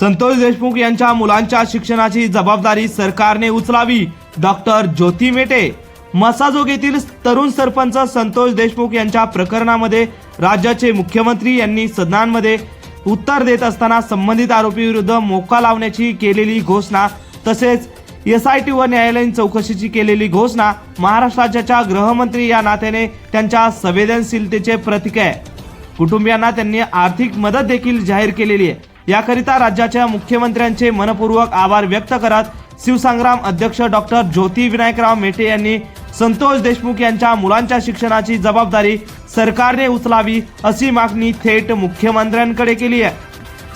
संतोष देशमुख यांच्या मुलांच्या शिक्षणाची जबाबदारी सरकारने उचलावी. डॉक्टर ज्योती मेटे मसाजोग येथील तरुण सरपंच संतोष देशमुख यांच्या प्रकरणामध्ये राज्याचे मुख्यमंत्री यांनी सदनांमध्ये उत्तर देत असताना संबंधित आरोपी विरुद्ध मोका लावण्याची केलेली घोषणा तसेच एस आय टी व न्यायालयीन चौकशीची केलेली घोषणा महाराष्ट्राच्या गृहमंत्री या नात्याने त्यांच्या संवेदनशीलतेचे प्रतीक आहे. कुटुंबियांना त्यांनी आर्थिक मदत देखील जाहीर केलेली आहे. याकरिता राज्याच्या मुख्यमंत्र्यांचे मनपूर्वक आभार व्यक्त करत शिवसंग्राम अध्यक्ष डॉक्टर ज्योती विनायकराव मेटे यांनी संतोष देशमुख यांच्या मुलांच्या शिक्षणाची जबाबदारी सरकारने उचलावी अशी मागणी थेट मुख्यमंत्र्यांकडे केली आहे.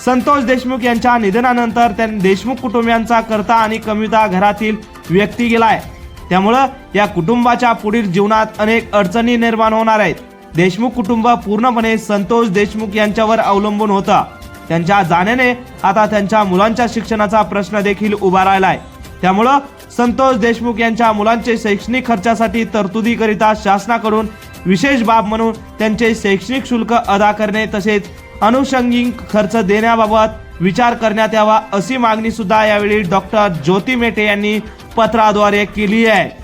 संतोष देशमुख यांच्या निधनानंतर त्यांनी देशमुख कुटुंबियांचा करता आणि कमिता घरातील व्यक्ती गेलाय त्यामुळं या कुटुंबाच्या पुढील जीवनात अनेक अडचणी निर्माण होणार आहेत. देशमुख कुटुंब पूर्णपणे संतोष देशमुख यांच्यावर अवलंबून होता. त्यांच्या जाण्याने आता त्यांच्या मुलांच्या शिक्षणाचा प्रश्न देखील उभा राहिलाय. त्यामुळं संतोष देशमुख यांच्या मुलांचे शैक्षणिक खर्चासाठी तरतुदीकरिता शासनाकडून विशेष बाब म्हणून त्यांचे शैक्षणिक शुल्क अदा करणे तसेच अनुषंगिक खर्च देण्याबाबत विचार करण्यात यावा अशी मागणी सुद्धा यावेळी डॉक्टर ज्योती मेटे यांनी पत्राद्वारे केली आहे.